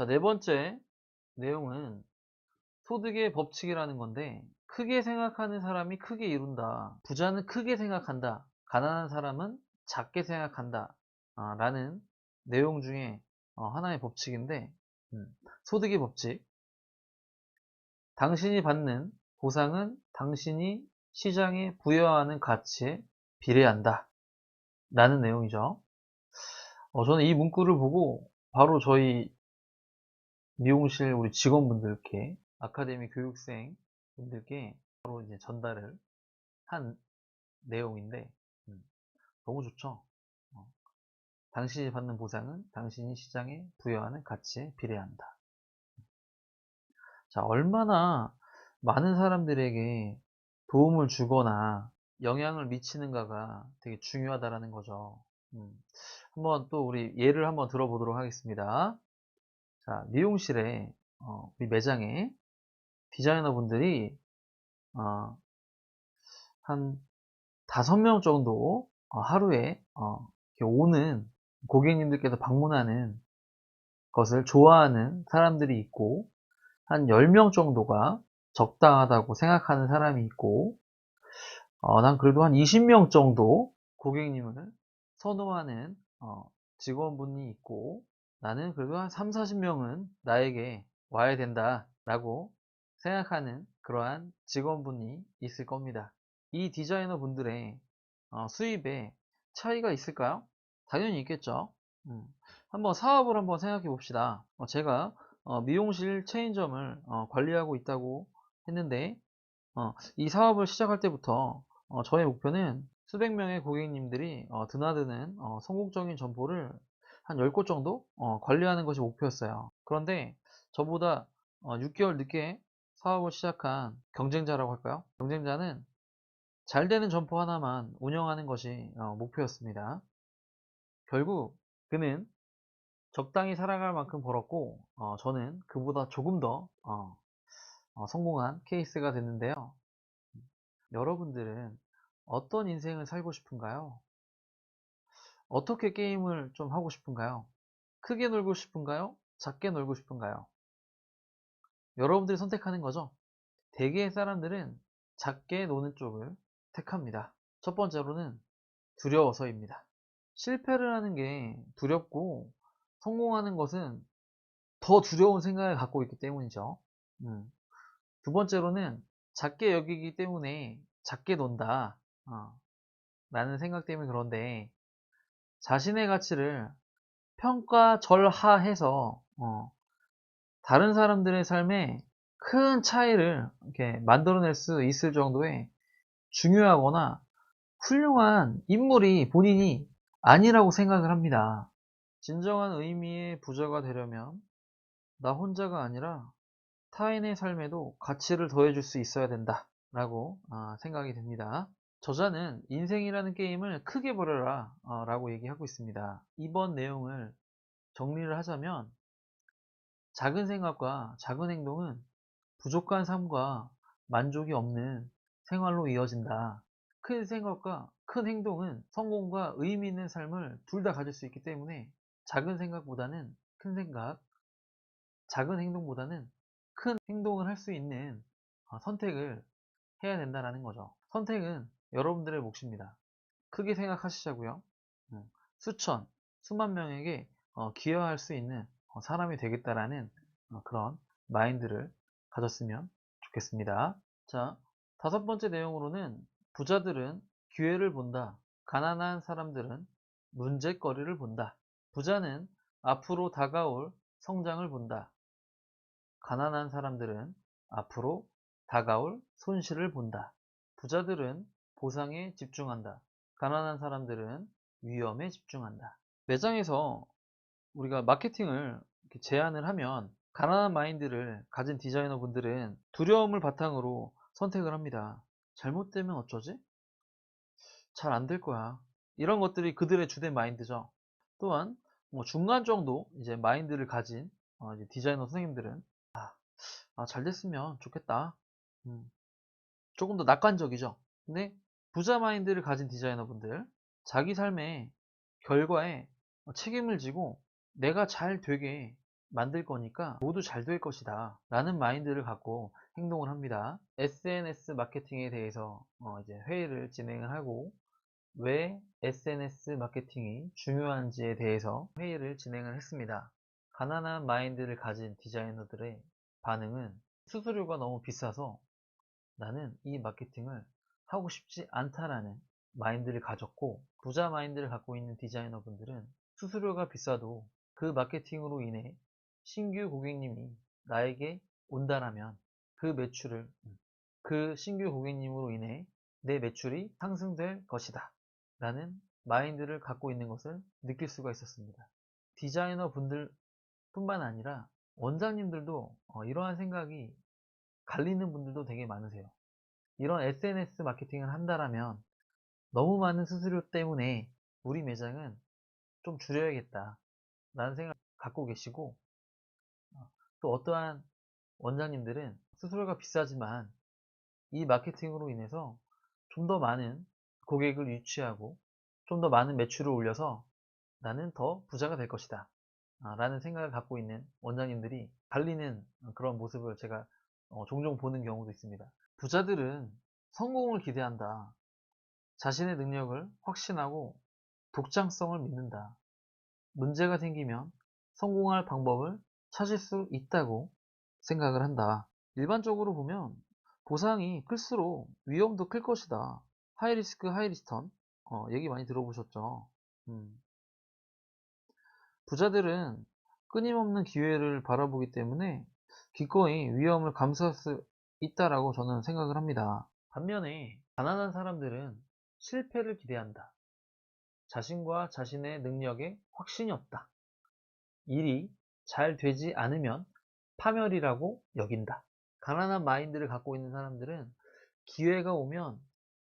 자, 네 번째 내용은 소득의 법칙이라는 건데 크게 생각하는 사람이 크게 이룬다. 부자는 크게 생각한다. 가난한 사람은 작게 생각한다. 아, 라는 내용 중에 어, 하나의 법칙인데 음, 소득의 법칙 당신이 받는 보상은 당신이 시장에 부여하는 가치에 비례한다. 라는 내용이죠. 어, 저는 이 문구를 보고 바로 저희 미용실 우리 직원분들께 아카데미 교육생 분들께 바로 이제 전달을 한 내용인데 음, 너무 좋죠. 어, 당신이 받는 보상은 당신이 시장에 부여하는 가치에 비례한다. 자, 얼마나 많은 사람들에게 도움을 주거나 영향을 미치는가가 되게 중요하다라는 거죠. 음, 한번 또 우리 예를 한번 들어보도록 하겠습니다. 자, 미용실에 어, 우리 매장에 디자이너 분들이 어, 한 다섯 명 정도 어, 하루에 어, 오는 고객님들께서 방문하는 것을 좋아하는 사람들이 있고 한 10명 정도가 적당하다고 생각하는 사람이 있고 어, 난 그래도 한 20명 정도 고객님을 선호하는 어, 직원분이 있고 나는 그래도 한 3, 40명은 나에게 와야 된다 라고 생각하는 그러한 직원분이 있을 겁니다. 이 디자이너 분들의 어, 수입에 차이가 있을까요? 당연히 있겠죠. 음, 한번 사업을 한번 생각해 봅시다. 어, 제가 어, 미용실 체인점을 어, 관리하고 있다고 했는데 어, 이 사업을 시작할 때부터 어, 저의 목표는 수백 명의 고객님들이 어, 드나드는 어, 성공적인 점포를 한 10곳 정도 어, 관리하는 것이 목표였어요. 그런데 저보다 6개월 늦게 사업을 시작한 경쟁자라고 할까요? 경쟁자는 잘 되는 점포 하나만 운영하는 것이 목표였습니다. 결국 그는 적당히 살아갈 만큼 벌었고 어, 저는 그보다 조금 더 어, 어, 성공한 케이스가 됐는데요. 여러분들은 어떤 인생을 살고 싶은가요? 어떻게 게임을 좀 하고 싶은가요? 크게 놀고 싶은가요? 작게 놀고 싶은가요? 여러분들이 선택하는 거죠. 대개의 사람들은 작게 노는 쪽을 택합니다. 첫 번째로는 두려워서입니다. 실패를 하는 게 두렵고 성공하는 것은 더 두려운 생각을 갖고 있기 때문이죠. 음. 두 번째로는 작게 여기기 때문에 작게 논다. 어, 라는 생각 때문에 그런데 자신의 가치를 평가절하해서 어, 다른 사람들의 삶에 큰 차이를 이렇게 만들어낼 수 있을 정도의 중요하거나 훌륭한 인물이 본인이 아니라고 생각을 합니다. 진정한 의미의 부자가 되려면 나 혼자가 아니라 타인의 삶에도 가치를 더해줄 수 있어야 된다 라고 아, 생각이 됩니다. 저자는 인생이라는 게임을 크게 벌여라 어, 라고 얘기하고 있습니다. 이번 내용을 정리를 하자면 작은 생각과 작은 행동은 부족한 삶과 만족이 없는 생활로 이어진다. 큰 생각과 큰 행동은 성공과 의미 있는 삶을 둘 다 가질 수 있기 때문에 작은 생각보다는 큰 생각, 작은 행동보다는 큰 행동을 할 수 있는 어, 선택을 해야 된다는 거죠. 선택은 여러분들의 몫입니다. 크게 생각하시자고요. 음, 수천, 수만 명에게 어, 기여할 수 있는 어, 사람이 되겠다라는 그런 마인드를 가졌으면 좋겠습니다. 자, 다섯 번째 내용으로는 부자들은 기회를 본다. 가난한 사람들은 문제거리를 본다. 부자는 앞으로 다가올 성장을 본다. 가난한 사람들은 앞으로 다가올 손실을 본다. 부자들은 보상에 집중한다. 가난한 사람들은 위험에 집중한다. 매장에서 우리가 마케팅을 제안을 하면 가난한 마인드를 가진 디자이너 분들은 두려움을 바탕으로 선택을 합니다. 잘못되면 어쩌지? 잘 안 될 거야. 이런 것들이 그들의 주된 마인드죠. 또한 뭐 중간 정도 이제 마인드를 가진 어 이제 디자이너 선생님들은 아, 아, 잘 됐으면 좋겠다. 음, 조금 더 낙관적이죠. 근데 부자 마인드를 가진 디자이너 분들 자기 삶의 결과에 책임을 지고 내가 잘 되게 만들 거니까 모두 잘 될 것이다 라는 마인드를 갖고 행동을 합니다. SNS 마케팅에 대해서 어, 이제 회의를 진행을 하고 왜 SNS 마케팅이 중요한지에 대해서 회의를 진행을 했습니다. 가난한 마인드를 가진 디자이너들의 반응은 수수료가 너무 비싸서 나는 이 마케팅을 하고 싶지 않다라는 마인드를 가졌고 부자 마인드를 갖고 있는 디자이너 분들은 수수료가 비싸도 그 마케팅으로 인해 신규 고객님이 나에게 온다라면 그 매출을 그 신규 고객님으로 인해 내 매출이 상승될 것이다 라는 마인드를 갖고 있는 것을 느낄 수가 있었습니다. 디자이너 분들 뿐만 아니라 원장님들도 어, 이러한 생각이 갈리는 분들도 되게 많으세요. 이런 SNS 마케팅을 한다라면 너무 많은 수수료 때문에 우리 매장은 좀 줄여야겠다 라는 생각을 갖고 계시고 어, 또 어떠한 원장님들은 수수료가 비싸지만 이 마케팅으로 인해서 좀 더 많은 고객을 유치하고 좀 더 많은 매출을 올려서 나는 더 부자가 될 것이다 아, 라는 생각을 갖고 있는 원장님들이 갈리는 그런 모습을 제가 어, 종종 보는 경우도 있습니다. 부자들은 성공을 기대한다. 자신의 능력을 확신하고 독창성을 믿는다. 문제가 생기면 성공할 방법을 찾을 수 있다고 생각을 한다. 일반적으로 보면 보상이 클수록 위험도 클 것이다. 하이리스크 하이리스턴 어, 얘기 많이 들어보셨죠? 음. 부자들은 끊임없는 기회를 바라보기 때문에 기꺼이 위험을 감수할 수 있다라고 저는 생각을 합니다. 반면에 가난한 사람들은 실패를 기대한다. 자신과 자신의 능력에 확신이 없다. 일이 잘 되지 않으면 파멸이라고 여긴다. 가난한 마인드를 갖고 있는 사람들은 기회가 오면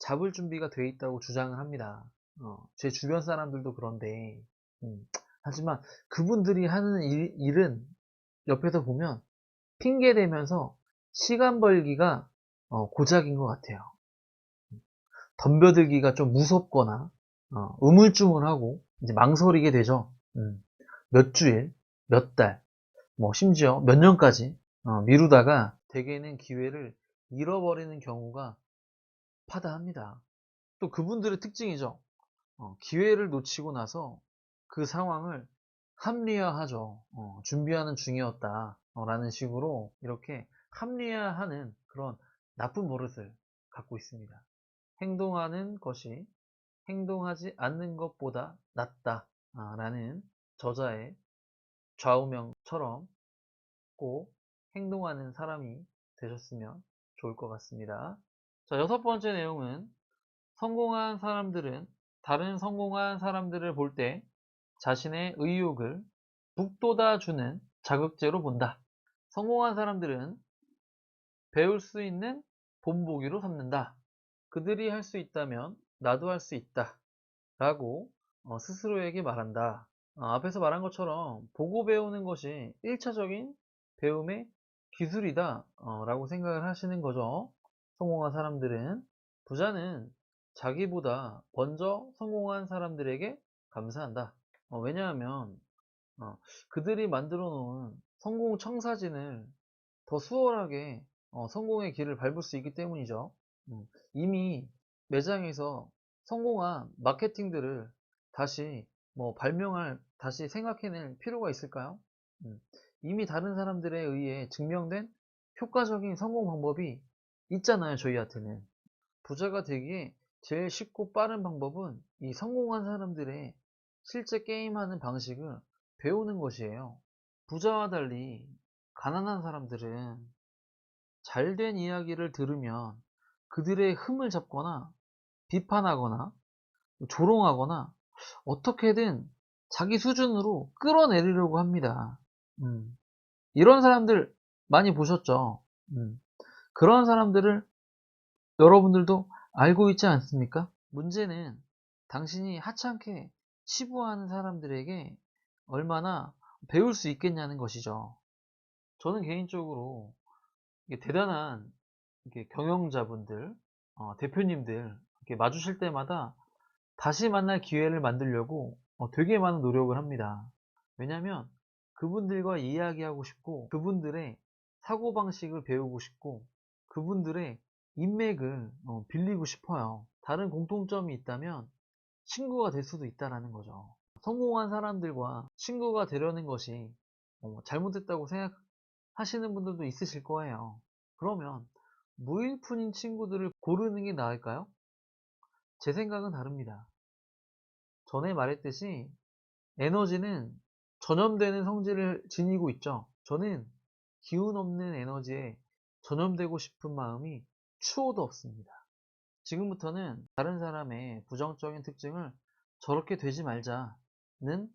잡을 준비가 돼 있다고 주장을 합니다. 어, 제 주변 사람들도 그런데 음, 하지만 그분들이 하는 일, 은 옆에서 보면 핑계 대면서 시간 벌기가 어, 고작인 것 같아요. 덤벼들기가 좀 무섭거나 어, 우물쭈물하고 이제 망설이게 되죠. 음, 몇 주일, 몇 달, 뭐 심지어 몇 년까지 어, 미루다가 대개는 기회를 잃어버리는 경우가 파다합니다. 또 그분들의 특징이죠. 어, 기회를 놓치고 나서 그 상황을 합리화하죠. 어, 준비하는 중이었다. 어, 라는 식으로 이렇게 합리화하는 그런 나쁜 버릇을 갖고 있습니다. 행동하는 것이 행동하지 않는 것보다 낫다. 아, 라는 저자의 좌우명처럼 꼭 행동하는 사람이 되셨으면 좋을 것 같습니다. 자, 여섯 번째 내용은 성공한 사람들은 다른 성공한 사람들을 볼 때 자신의 의욕을 북돋아주는 자극제로 본다. 성공한 사람들은 배울 수 있는 본보기로 삼는다. 그들이 할 수 있다면 나도 할 수 있다. 라고 어, 스스로에게 말한다. 어, 앞에서 말한 것처럼 보고 배우는 것이 1차적인 배움의 기술이다 어, 라고 생각을 하시는 거죠. 성공한 사람들은 부자는 자기보다 먼저 성공한 사람들에게 감사한다. 어, 왜냐하면 어, 그들이 만들어 놓은 성공 청사진을 더 수월하게 어, 성공의 길을 밟을 수 있기 때문이죠. 음, 이미 매장에서 성공한 마케팅들을 다시 뭐 발명할, 다시 생각해낼 필요가 있을까요? 음, 이미 다른 사람들에 의해 증명된 효과적인 성공 방법이 있잖아요, 저희한테는. 부자가 되기에 제일 쉽고 빠른 방법은 이 성공한 사람들의 실제 게임하는 방식을 배우는 것이에요. 부자와 달리 가난한 사람들은 잘된 이야기를 들으면 그들의 흠을 잡거나 비판하거나 조롱하거나 어떻게든 자기 수준으로 끌어내리려고 합니다. 음. 이런 사람들 많이 보셨죠? 음. 그런 사람들을 여러분들도 알고 있지 않습니까? 문제는 당신이 하찮게 치부하는 사람들에게 얼마나 배울 수 있겠냐는 것이죠. 저는 개인적으로 대단한 경영자분들, 어, 대표님들 마주칠 때마다 다시 만날 기회를 만들려고 어, 되게 많은 노력을 합니다. 왜냐하면 그분들과 이야기하고 싶고 그분들의 사고 방식을 배우고 싶고 그분들의 인맥을 어, 빌리고 싶어요. 다른 공통점이 있다면 친구가 될 수도 있다라는 거죠. 성공한 사람들과 친구가 되려는 것이 어, 잘못됐다고 생각 하시는 분들도 있으실 거예요. 그러면 무일푼인 친구들을 고르는 게 나을까요? 제 생각은 다릅니다. 전에 말했듯이 에너지는 전염되는 성질을 지니고 있죠. 저는 기운 없는 에너지에 전염되고 싶은 마음이 추호도 없습니다. 지금부터는 다른 사람의 부정적인 특징을 저렇게 되지 말자는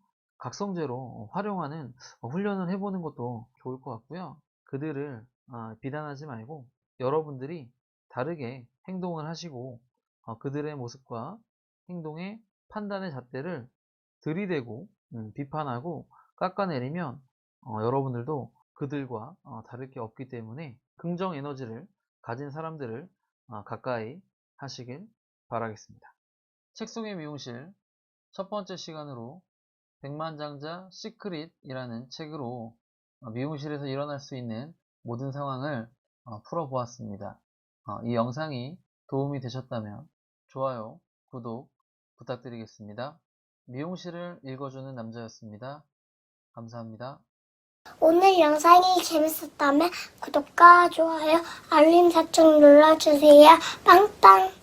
각성제로 활용하는 훈련을 해보는 것도 좋을 것 같고요. 그들을 아, 비난하지 말고 여러분들이 다르게 행동을 하시고 어, 그들의 모습과 행동의 판단의 잣대를 들이대고 음, 비판하고 깎아내리면 어, 여러분들도 그들과 어, 다를 게 없기 때문에 긍정 에너지를 가진 사람들을 어, 가까이 하시길 바라겠습니다. 책 속의 미용실 첫 번째 시간으로 백만장자 시크릿이라는 책으로 어, 미용실에서 일어날 수 있는 모든 상황을 어, 풀어보았습니다. 어, 이 영상이 도움이 되셨다면 좋아요, 구독 부탁드리겠습니다. 미용실을 읽어주는 남자였습니다. 감사합니다. 오늘 영상이 재밌었다면 구독과 좋아요, 알림 설정 눌러주세요. 빵빵!